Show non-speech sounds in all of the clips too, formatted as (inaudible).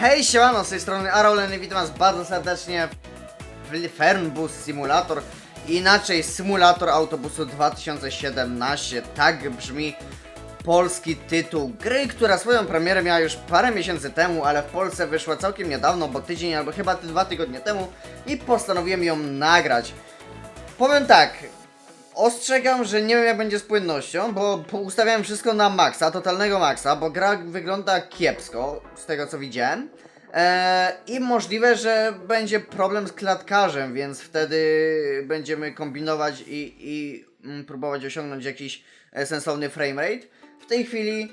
Hej, siemano, z tej strony Arolen i witam was bardzo serdecznie w Fernbus Simulator, inaczej Symulator Autobusu 2017, tak brzmi polski tytuł gry, która swoją premierę miała już parę miesięcy temu, ale w Polsce wyszła całkiem niedawno, bo tydzień albo chyba dwa tygodnie temu i postanowiłem ją nagrać. Powiem tak, ostrzegam, że nie wiem jak będzie z płynnością, bo ustawiałem wszystko na maksa, totalnego maksa, bo gra wygląda kiepsko, z tego co widziałem. Eee, I możliwe, że będzie problem z klatkarzem, więc wtedy będziemy kombinować i, i mm, próbować osiągnąć jakiś e, sensowny framerate. W tej chwili,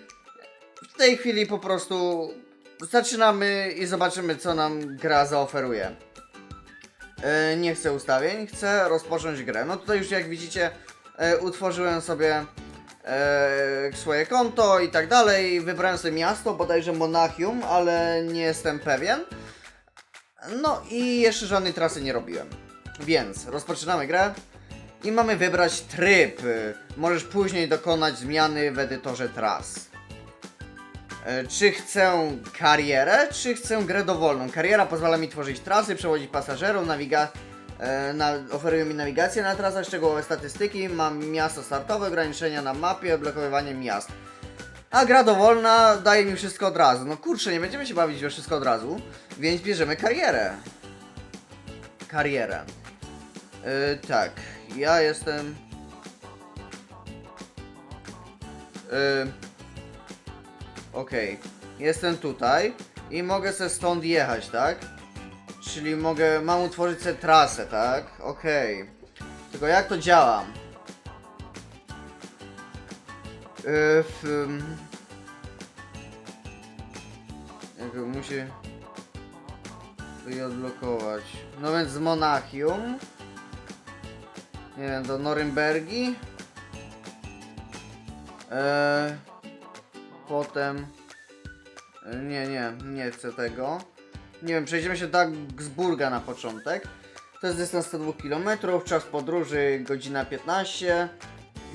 w tej chwili po prostu zaczynamy i zobaczymy co nam gra zaoferuje. E, nie chcę ustawień, chcę rozpocząć grę. No tutaj już jak widzicie e, utworzyłem sobie e, swoje konto i tak dalej. Wybrałem sobie miasto, bodajże Monachium, ale nie jestem pewien. No i jeszcze żadnej trasy nie robiłem. Więc rozpoczynamy grę i mamy wybrać tryb. Możesz później dokonać zmiany w edytorze tras. E, Czy chcę karierę, czy chcę grę dowolną? Kariera pozwala mi tworzyć trasy, przewozić pasażerów, nawiga... e, Na, oferuje mi nawigację na trasach, szczegółowe statystyki, mam miasto startowe, ograniczenia na mapie, odblokowywanie miast. A gra dowolna daje mi wszystko od razu. No kurczę, nie będziemy się bawić we wszystko od razu, więc bierzemy karierę. Karierę. E, tak, ja jestem... E, Okej, jestem tutaj i mogę sobie stąd jechać, tak? Czyli mogę, mam utworzyć sobie trasę, tak? Okej. Tylko jak to działa? Yy, w, ym, to je odblokować. No więc z Monachium. Nie wiem, do Norymbergi. Eee, Potem. e, Nie, nie, nie chcę tego. Nie wiem, przejdziemy się do Augsburga na początek. To jest dystans 102 km, czas podróży godzina 15.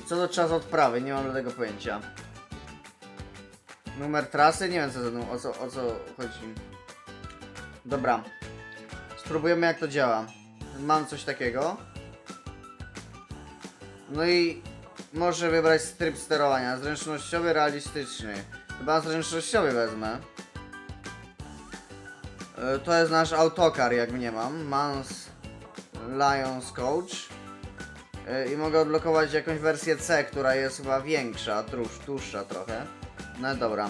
I co do czasu odprawy, nie mam żadnego pojęcia. Numer trasy, nie wiem co, o co, o co chodzi. Dobra. Spróbujemy jak to działa. Mam coś takiego. No i może wybrać tryb sterowania. Zręcznościowy, realistyczny. Chyba zręcznościowy wezmę. E, To jest nasz autokar, jak mnie mam. Mans Lions Coach. E, I mogę odblokować jakąś wersję C, która jest chyba większa, dłuż, dłuższa trochę. No dobra.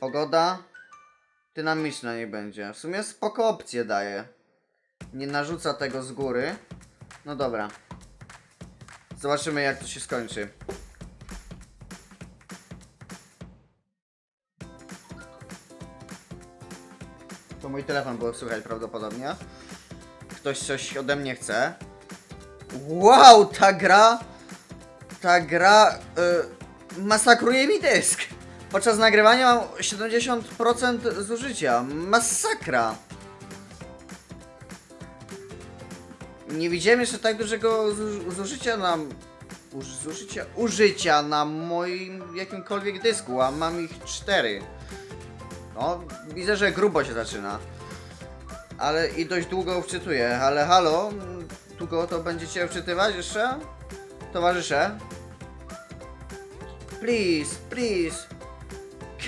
Pogoda. Dynamiczna nie będzie. W sumie spoko opcje daje. Nie narzuca tego z góry. No dobra. Zobaczymy jak to się skończy. To mój telefon było słychać prawdopodobnie. Ktoś coś ode mnie chce. Wow, ta gra. Ta gra y, masakruje mi dysk. Podczas nagrywania mam 70% zużycia. Masakra. Nie widziałem jeszcze tak dużego zu- zużycia na. Uż, zużycia? Użycia na moim jakimkolwiek dysku, a mam ich cztery. No, widzę, że grubo się zaczyna. Ale i dość długo wczytuję, ale halo, długo to będziecie wczytywać jeszcze? Towarzysze? Please, please.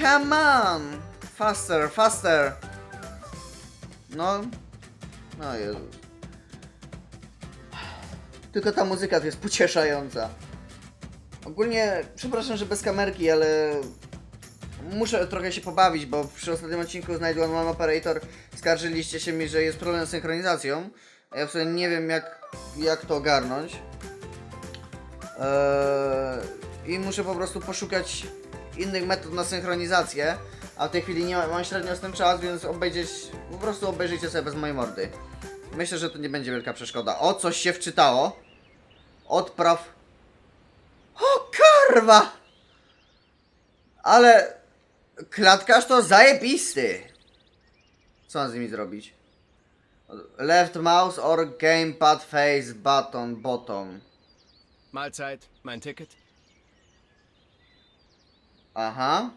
Come on! Faster, faster! No. No Jezus. Tylko ta muzyka to jest pocieszająca. Ogólnie, przepraszam, że bez kamerki, ale muszę trochę się pobawić, bo przy ostatnim odcinku znajdę One Operator skarżyliście się mi, że jest problem z synchronizacją. A ja w sumie nie wiem jak, jak to ogarnąć. Eee, I muszę po prostu poszukać innych metod na synchronizację. A w tej chwili nie ma, mam średnio z tym czas, więc obejrzeć, po prostu obejrzyjcie sobie bez mojej mordy. Myślę, że to nie będzie wielka przeszkoda. O, coś się wczytało. Odpraw. O, karwa! Ale klatkarz to zajebisty. Co mam z nimi zrobić? Left mouse or gamepad face button bottom. Mahlzeit, mein Ticket. Aha.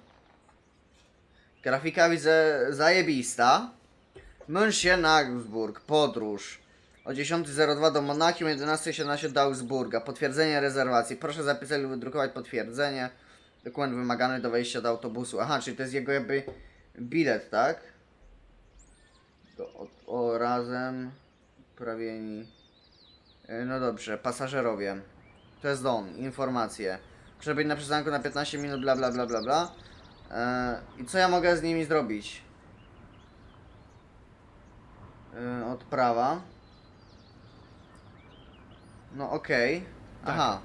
Grafika widzę zajebista. München, Augsburg, podróż. O 10.02 do Monachium, 11.17 do Augsburga. Potwierdzenie rezerwacji. Proszę zapisać lub wydrukować potwierdzenie. Dokument wymagany do wejścia do autobusu. Aha, czyli to jest jego jakby bilet, tak? Do, o, o razem prawieni. E, No dobrze, pasażerowie. To jest on, informacje. Muszę być na przystanku na 15 minut, bla bla bla bla bla. E, I co ja mogę z nimi zrobić? E, odprawa. No okej. Aha.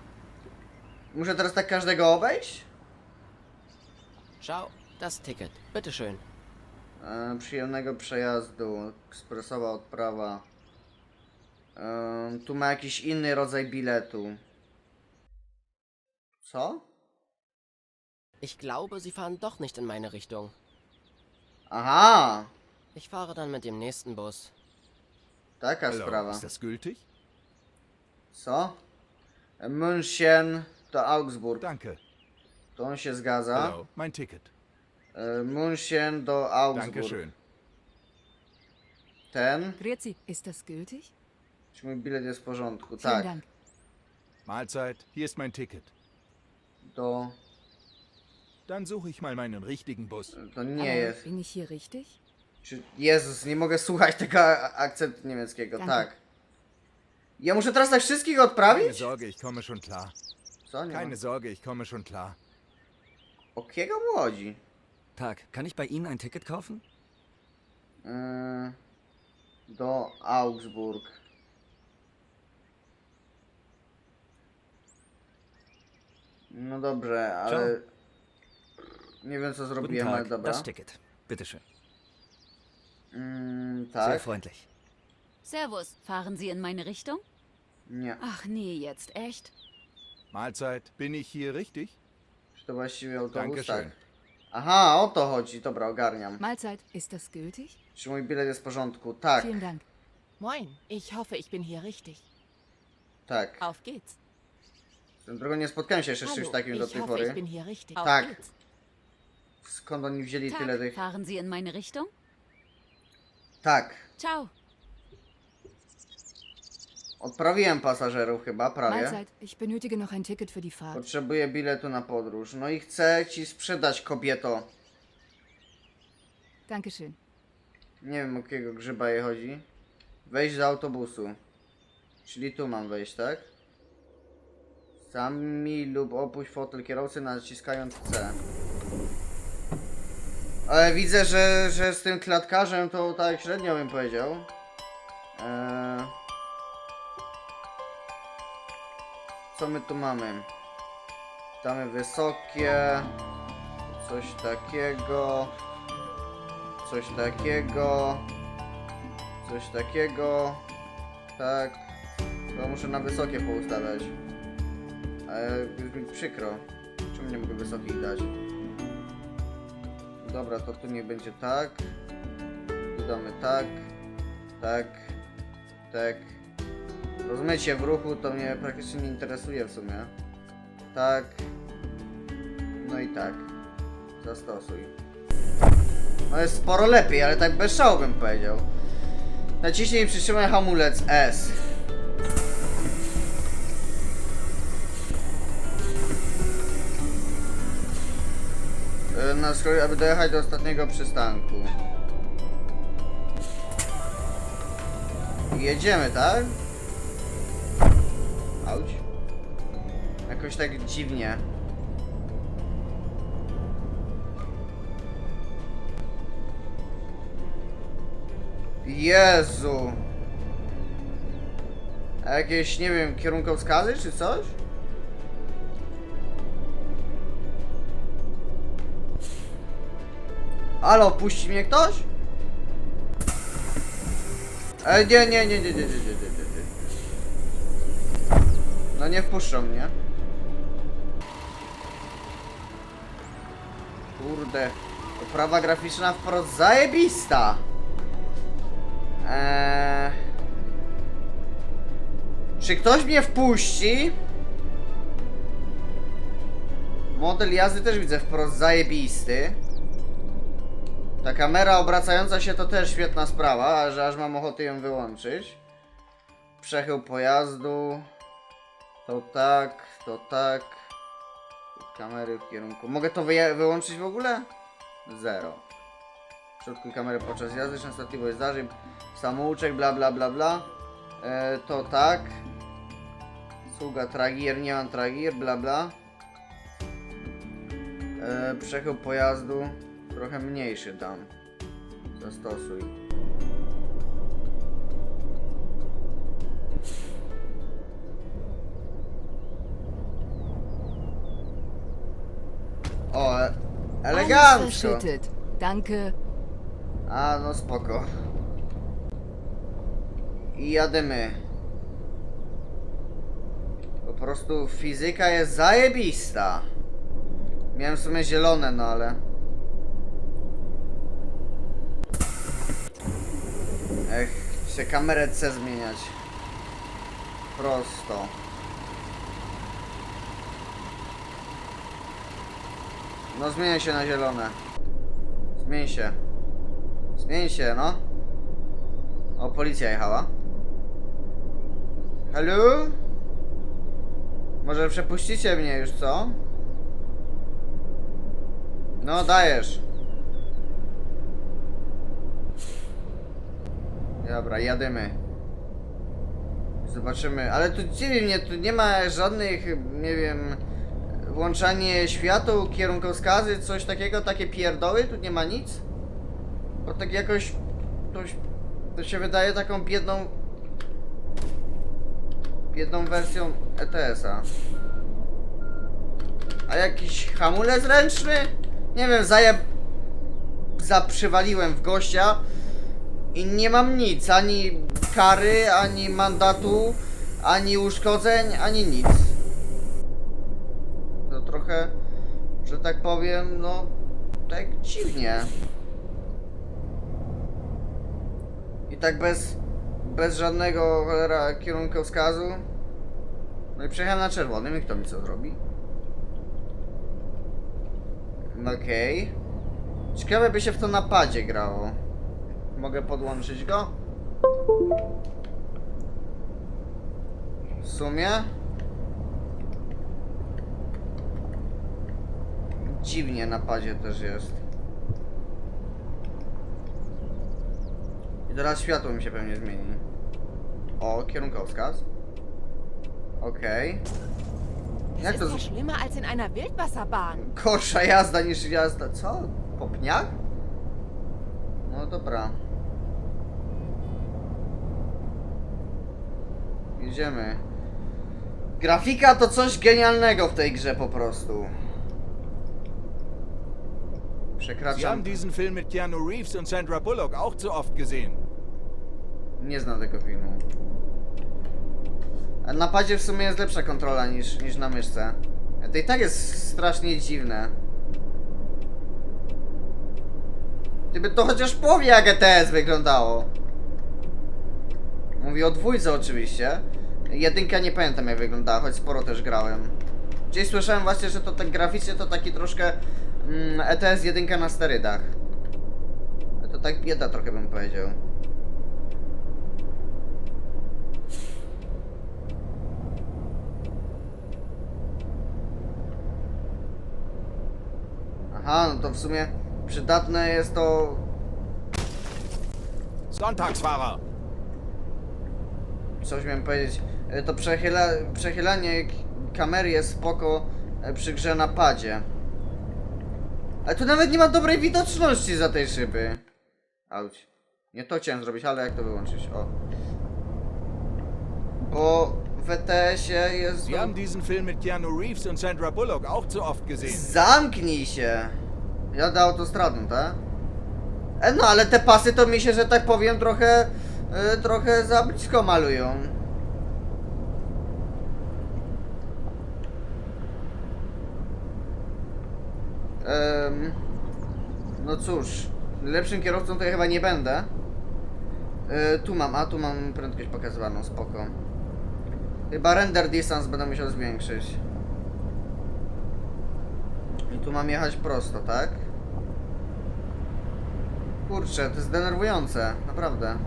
Muszę teraz tak każdego obejść? Schau, das Ticket. Bitteschön. E, przyjemnego przejazdu. Ekspresowa odprawa. E, tu ma jakiś inny rodzaj biletu. Co? Ich glaube, Sie fahren doch nicht in meine Richtung. Aha! Ich fahre dann mit dem nächsten Bus. Taka Hallo, sprawa. ist das gültig? Co? München to Augsburg. Danke. To on się zgadza. Hallo, mein Ticket. München do Augsburg. Dankeschön. Ten? Grüezi, ist das gültig? Czy mój bilet jest w porządku? Vielen Tak. Dank. Mahlzeit, hier ist mein Ticket. To, Dann suche ich mal meinen richtigen Bus. to nie Aber jest. Bin ich hier richtig? Czy, Jezus, nie mogę słuchać tego a- akcentu niemieckiego. Danke. Tak. Ja muszę teraz tak wszystkich Keine odprawić? Sorge, ich komme schon klar. Co? Nie Keine ma. Sorge, ich komme schon klar. O kiego mu chodzi? Tag, kann ich bei Ihnen ein Ticket kaufen? Yy, do Augsburg. No dobrze, ale... Nie wiem co zrobiłem, ale dobra. das Ticket. Bitteschön. Mm, Sehr tak. freundlich. Servus, fahren Sie in meine Richtung? Nie. Ach nee, jetzt echt? Mahlzeit, bin ich hier richtig? Czy to właściwie autobus? Tak. Dankeschön. Aha, o to chodzi. Dobra, ogarniam. Mahlzeit, ist das gültig? Czy mój bilet jest w porządku? Tak, Vielen Dank. Moin, ich hoffe, ich bin hier richtig. tak. Auf geht's. Swoją drogą nie spotkałem się jeszcze z czymś takim do ich tej hoffe, ich pory. bin hier richtig. Auf Tak. geht's. Skąd oni wzięli Tag, tyle tych... fahren Sie in meine Richtung? Tak. Ciao. Odprawiłem pasażerów chyba, prawie. Mahlzeit, ich benötige noch ein Ticket für die Fahrt. Potrzebuję biletu na podróż. No i chcę ci sprzedać, kobieto. Dankeschön. Nie wiem o jakiego grzyba jej chodzi. Wejść do autobusu. Czyli tu mam wejść, tak? Sami lub opuść fotel kierowcy naciskając C. Ale widzę, że, że z tym klatkarzem to tak średnio bym powiedział. Eee... Co my tu mamy? Damy wysokie. Coś takiego. Coś takiego. Coś takiego. Tak. To muszę na wysokie poustawiać. Ale mi przykro. Czemu nie mogę wysokich dać? Dobra, to tu nie będzie tak. Tu damy tak. Tak. Tak. Rozmycie w ruchu to mnie praktycznie nie interesuje w sumie. Tak. No i tak. Zastosuj. No jest sporo lepiej, ale tak bez szału bym powiedział. Naciśnij i przytrzymaj hamulec S. Aby dojechać do ostatniego przystanku. Jedziemy, tak? Auć. Jakoś tak dziwnie. Jezu. Jakieś, nie wiem, kierunkowskazy czy coś? Halo, puści mnie ktoś? Ej, nie, nie, nie, nie, nie, nie, nie, nie, nie, nie. No nie wpuszczą mnie. Kurde. Oprawa graficzna wprost zajebista. Eee... Czy ktoś mnie wpuści? Model jazdy też widzę wprost zajebisty. Ta kamera obracająca się to też świetna sprawa, że aż mam ochotę ją wyłączyć. Przechył pojazdu. To tak, to tak. Kamery w kierunku. Mogę to wyje- wyłączyć w ogóle? Zero. Środkuj kamerę podczas jazdy, częstotliwość zdarzeń, samouczek, bla bla bla bla. E, to tak. Sługa tragier, nie mam tragier, bla bla. E, przechył pojazdu trochę mniejszy dam. Zastosuj. O, e- Alles elegancko. verschüttet. Danke. A, no spoko. I jadymy. Po prostu fizyka jest zajebista. Miałem w sumie zielone, no ale... Chcę kamerę C zmieniać. Prosto. No zmienię się na zielone. Zmień się. Zmień się, no. O, policja jechała. Halo? Może przepuścicie mnie już, co? No, dajesz. Dobra, jadymy. Zobaczymy, ale tu dziwi mnie, tu nie ma żadnych, nie wiem, włączanie świateł, kierunkowskazy, coś takiego, takie pierdoły, tu nie ma nic? Bo tak jakoś to, to się wydaje taką biedną biedną wersją ETS-a. A jakiś hamulec ręczny? Nie wiem, zajeb... Zaprzywaliłem w gościa i nie mam nic, ani kary, ani mandatu, ani uszkodzeń, ani nic. To trochę, że tak powiem, no, tak dziwnie. I tak bez, bez żadnego cholera kierunkowskazu. No i przejechałem na czerwonym i kto mi co zrobi? No Okej. Ciekawe by się w to napadzie grało. Mogę podłączyć go? W sumie? Dziwnie napadzie też jest. I teraz światło mi się pewnie zmieni. O, kierunkowskaz. Okej. Jak Das to ist z... schlimmer als in einer Wildwasserbahn. Gorsza jazda niż jazda. Co? Po pniach? No dobra. Jedziemy. Grafika to coś genialnego w tej grze po prostu. Sie Przekraczam. haben diesen Film mit Keanu Reeves und Sandra Bullock auch zu oft gesehen. Nie znam tego filmu. A na padzie w sumie jest lepsza kontrola niż, niż na myszce. To i tak jest strasznie dziwne. Gdyby to chociaż powie jak ETS wyglądało. Mówię o dwójce oczywiście. Jedynka nie pamiętam jak wyglądała, choć sporo też grałem. Gdzieś słyszałem właśnie, że to tak graficznie to taki troszkę mm, ETS jedynka na sterydach. To tak bieda trochę bym powiedział. Aha, no to w sumie przydatne jest to... Sonntagsfahrer! Coś miałem powiedzieć. E, To przechyla, przechylanie kamery jest spoko e, przy grze na padzie. Ale tu nawet nie ma dobrej widoczności za tej szyby. Auć. Nie to chciałem zrobić, ale jak to wyłączyć? O. Bo w ETS-ie jest... Sie haben diesen Film mit Keanu Reeves und Sandra Bullock auch zu oft gesehen. Zamknij się! Jadę autostradą, tak? E, no ale te pasy to mi się, że tak powiem, trochę, e, trochę za blisko malują. Em, no cóż, lepszym kierowcą to ja chyba nie będę. E, tu mam, a tu mam prędkość pokazywaną, spoko. Chyba render distance będę musiał zwiększyć. I tu mam jechać prosto, tak? Kurczę, to jest denerwujące, naprawdę.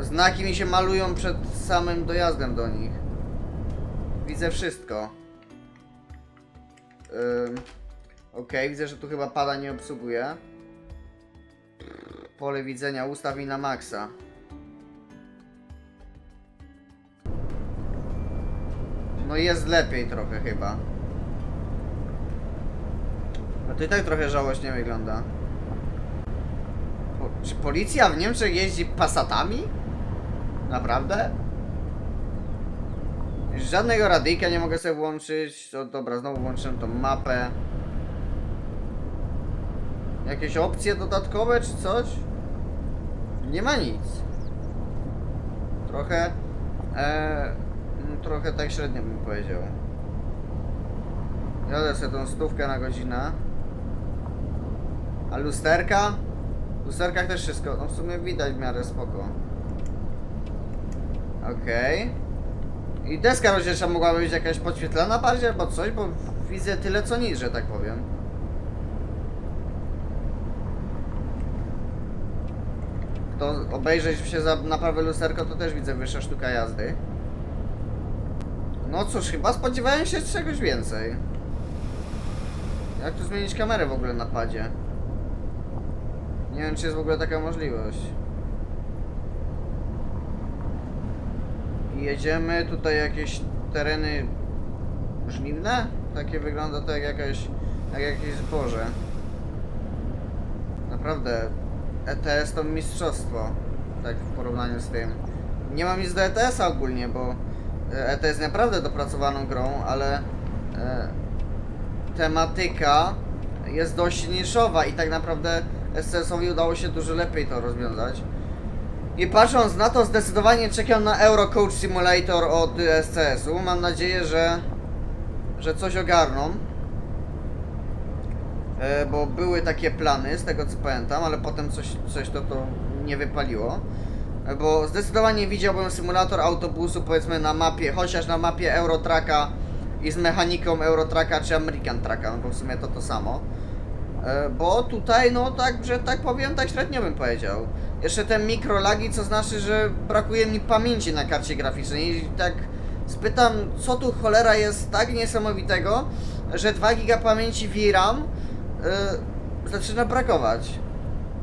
Znaki mi się malują przed samym dojazdem do nich. Widzę wszystko. Okej, widzę, że tu chyba pada nie obsługuje. Pole widzenia ustaw mi na maksa. No jest lepiej trochę chyba. A to i tak trochę żałośnie wygląda. Po, czy policja w Niemczech jeździ pasatami? Naprawdę? Żadnego radyjka nie mogę sobie włączyć. O, dobra, znowu włączyłem tą mapę. Jakieś opcje dodatkowe czy coś? Nie ma nic. Trochę. E, trochę tak średnio bym powiedział. Jadę sobie tą stówkę na godzinę. A lusterka? W lusterkach też wszystko. No w sumie widać w miarę spoko. Okej. I deska rozdzielcza mogłaby być jakaś podświetlana bardziej albo coś, bo widzę tyle co nic, że tak powiem. To obejrzeć się za naprawę lusterko, to też widzę wyższa sztuka jazdy. No cóż, chyba spodziewałem się czegoś więcej. Jak tu zmienić kamerę w ogóle na padzie? Nie wiem, czy jest w ogóle taka możliwość. Jedziemy, tutaj jakieś tereny żniwne? Takie wygląda to jak jakaś, jak jakieś zboże. Naprawdę, ETS to mistrzostwo, tak w porównaniu z tym. Nie mam nic do ETS-a ogólnie, bo e, ETS naprawdę dopracowaną grą, ale e, tematyka jest dość niszowa i tak naprawdę SCS-owi udało się dużo lepiej to rozwiązać. I patrząc na to, zdecydowanie czekam na Euro Coach Simulator od SCS-u. Mam nadzieję, że, że coś ogarną. E, bo były takie plany, z tego co pamiętam, ale potem coś, coś to, to nie wypaliło. E, bo zdecydowanie widziałbym symulator autobusu, powiedzmy na mapie, chociaż na mapie Eurotracka i z mechaniką Eurotracka czy American Tracka, no bo w sumie to to samo. E, Bo tutaj, no tak, że tak powiem, tak średnio bym powiedział. Jeszcze te mikrolagi, co znaczy, że brakuje mi pamięci na karcie graficznej i tak spytam, co tu cholera jest tak niesamowitego, że 2 giga pamięci VRAM yy, zaczyna brakować.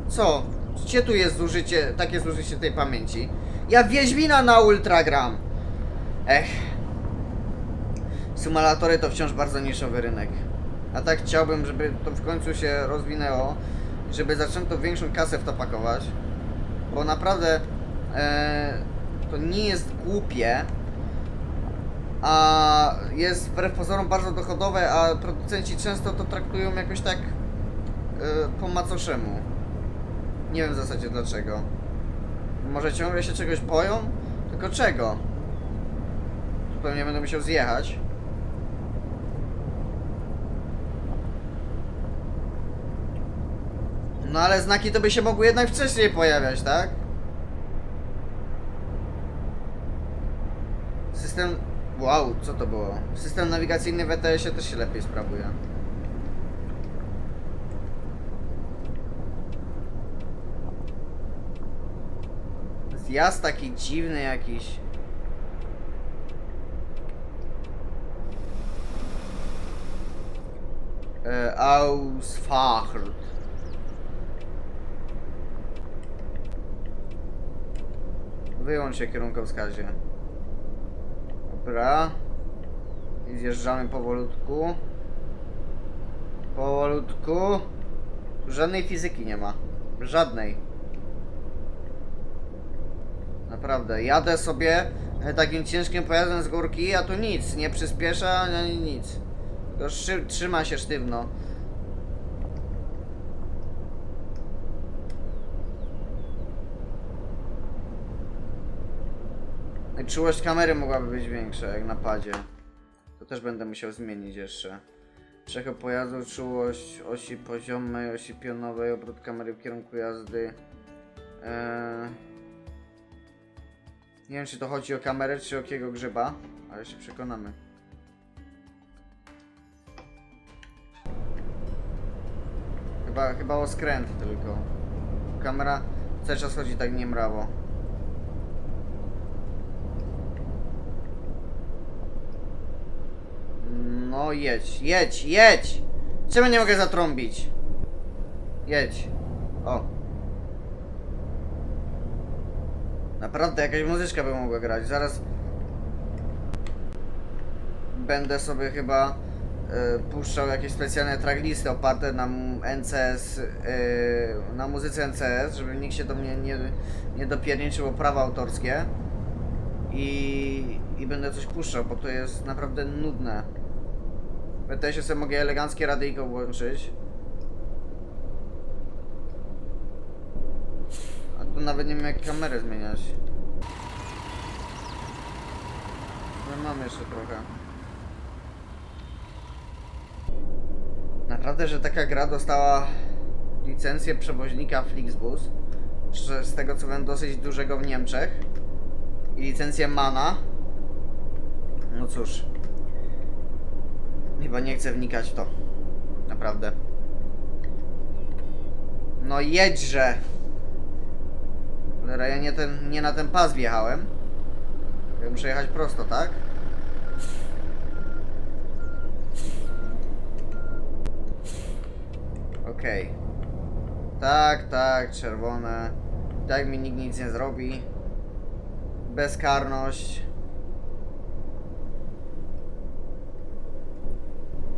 Co? Gdzie tu jest zużycie, takie zużycie tej pamięci? Ja Wiedźmina na ultra gram. Ech. Symulatory to wciąż bardzo niszowy rynek. A tak chciałbym, żeby to w końcu się rozwinęło, żeby zaczęto większą kasę w to pakować, bo naprawdę e, to nie jest głupie, a jest wbrew pozorom bardzo dochodowe, a producenci często to traktują jakoś tak e, po macoszemu. Nie wiem w zasadzie dlaczego. Może ciągle się czegoś boją? Tylko czego? Tu pewnie będę musiał zjechać. No ale znaki to by się mogły jednak wcześniej pojawiać, tak? System... Wow, co to było? System nawigacyjny w ETS-ie też się lepiej sprawuje. Zjazd taki dziwny jakiś. E, Ausfahrt. Wyłącz się kierunkowskazie. Dobra. I zjeżdżamy powolutku. Powolutku. Żadnej fizyki nie ma. Żadnej. Naprawdę. Jadę sobie e, takim ciężkim pojazdem z górki, a tu nic. Nie przyspiesza ani nic. Tylko trzyma się sztywno. Czułość kamery mogłaby być większa, jak na padzie. To też będę musiał zmienić jeszcze. Cechy pojazdu, czułość osi poziomej, osi pionowej, obrót kamery w kierunku jazdy. Eee... Nie wiem, czy to chodzi o kamerę, czy o jakiego grzyba, ale się przekonamy. Chyba, chyba o skręt tylko. Kamera cały czas chodzi tak niemrawo. No jedź, jedź, jedź! Czemu nie mogę zatrąbić? Jedź. O. Naprawdę jakaś muzyczka by mogła grać. Zaraz będę sobie chyba e, puszczał jakieś specjalne tracklisty oparte na NCS, e, na muzyce NCS, żeby nikt się do mnie nie, nie dopierniczył o prawa autorskie. I, I będę coś puszczał, bo to jest naprawdę nudne. Się sobie mogę eleganckie radyjko włączyć. A tu nawet nie wiem jak kamerę zmieniać. No mam jeszcze trochę. Naprawdę, że taka gra dostała licencję przewoźnika Flixbus, z tego co wiem dosyć dużego w Niemczech i licencję MANA. No cóż. Chyba nie chcę wnikać w to. Naprawdę. No jedźże! Cholera, ja nie, ten, nie na ten pas wjechałem. Ja muszę jechać prosto, tak? Okej. Tak, tak, czerwone. Tak mi nikt nic nie zrobi. Bezkarność.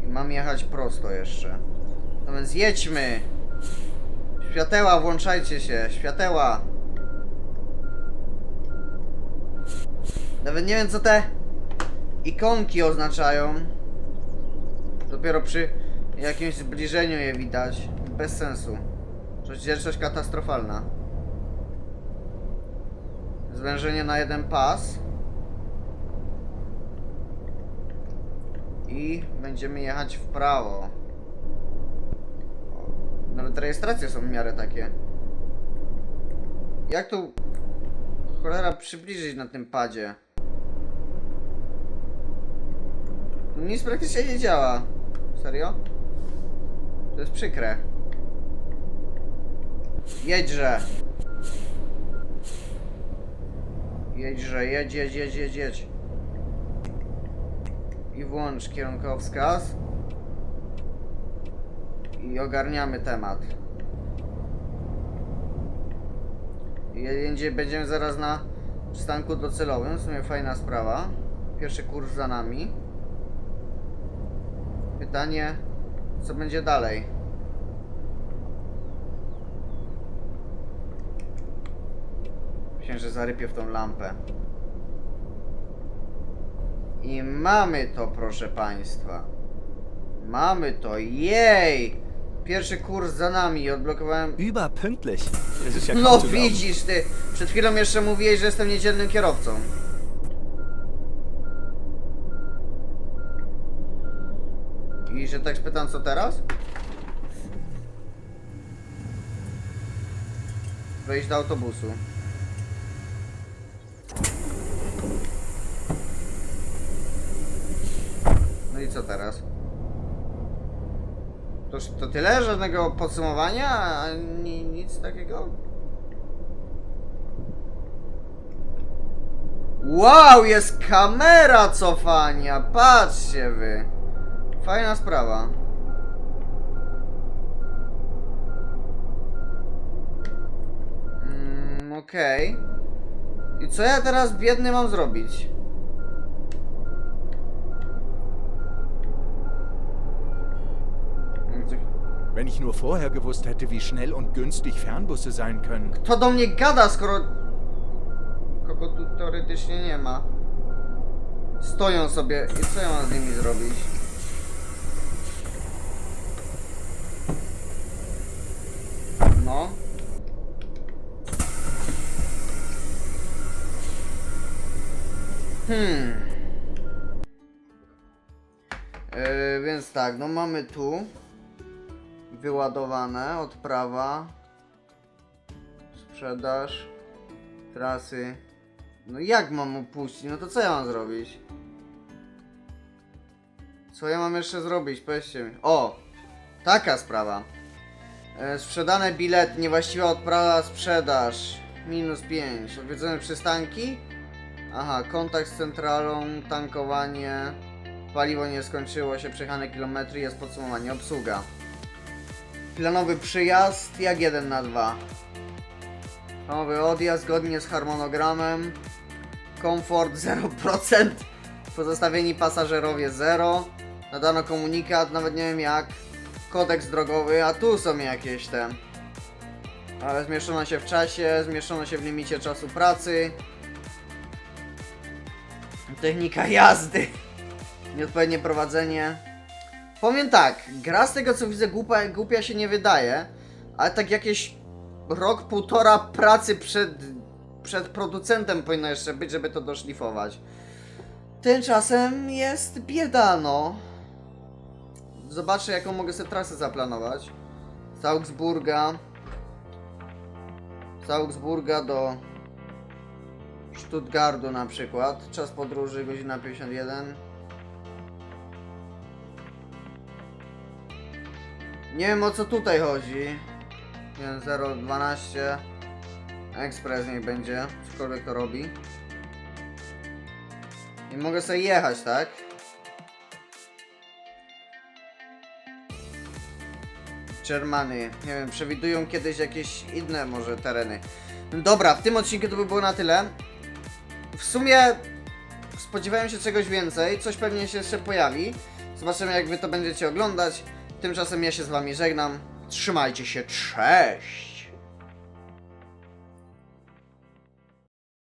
I mam jechać prosto jeszcze. No więc jedźmy! Świateła, włączajcie się, świateła! Nawet nie wiem co te ikonki oznaczają. Dopiero przy jakimś zbliżeniu je widać. Bez sensu. Rozdzielczość katastrofalna. Zwężenie na jeden pas. I będziemy jechać w prawo. Nawet rejestracje są w miarę takie. Jak tu cholera przybliżyć na tym padzie? Nic praktycznie nie działa. Serio? To jest przykre. Jedźże! Jedźże, jedź, jedź, jedź, jedź, jedź. I włącz kierunkowskaz. I ogarniamy temat. I będzie- będziemy zaraz na przystanku docelowym. W sumie fajna sprawa. Pierwszy kurs za nami. Pytanie, co będzie dalej? Myślę, że zarypię w tą lampę. I mamy to, proszę Państwa. Mamy to, jej! Pierwszy kurs za nami, odblokowałem... Überpünktlich. No widzisz ty! Przed chwilą jeszcze mówiłeś, że jestem niedzielnym kierowcą. I że tak spytam, co teraz? Wejść do autobusu. No i co teraz? To, to tyle? Żadnego podsumowania? Ani nic takiego? Wow, jest kamera cofania! Patrzcie wy! Fajna sprawa. Mm, okej. I co ja teraz biedny mam zrobić? Wenn ich nur vorher gewusst hätte, wie schnell und günstig Fernbusse sein können. Kto do mnie gada, skoro kogo tu teoretycznie nie ma? Stoją sobie i co ja mam z nimi zrobić? No. Hmm. Yy, więc tak, no mamy tu wyładowane odprawa sprzedaż trasy no jak mam opuścić? no to co ja mam zrobić co ja mam jeszcze zrobić powiedzcie mi o taka sprawa E, sprzedane bilet, niewłaściwa odprawa, sprzedaż. Minus 5. Odwiedzone przystanki. Aha, kontakt z centralą, tankowanie. Paliwo nie skończyło się, przejechane kilometry, jest podsumowanie, obsługa. Planowy przyjazd, jak 1 na 2. Planowy odjazd, zgodnie z harmonogramem. Komfort (laughs) 0%. Pozostawieni pasażerowie 0. Nadano komunikat, nawet nie wiem jak. Kodeks drogowy, a tu są jakieś te. Ale zmieszczono się w czasie, zmieszczono się w limicie czasu pracy. Technika jazdy. Nieodpowiednie prowadzenie. Powiem tak, gra z tego co widzę głupia, głupia się nie wydaje, ale tak jakieś rok, półtora pracy przed, przed producentem powinno jeszcze być, żeby to doszlifować. Tymczasem jest bieda, no. Zobaczę, jaką mogę sobie trasę zaplanować. Z Augsburga. Z Augsburga do Stuttgartu na przykład. Czas podróży godzina 51. Nie wiem o co tutaj chodzi. 012. Ekspres niech będzie, cokolwiek to robi. I mogę sobie jechać, tak? Germany, nie wiem, przewidują kiedyś jakieś inne może tereny. Dobra, w tym odcinku to by było na tyle. W sumie spodziewałem się czegoś więcej, coś pewnie się jeszcze pojawi. Zobaczymy jak wy to będziecie oglądać. Tymczasem ja się z wami żegnam. Trzymajcie się, cześć!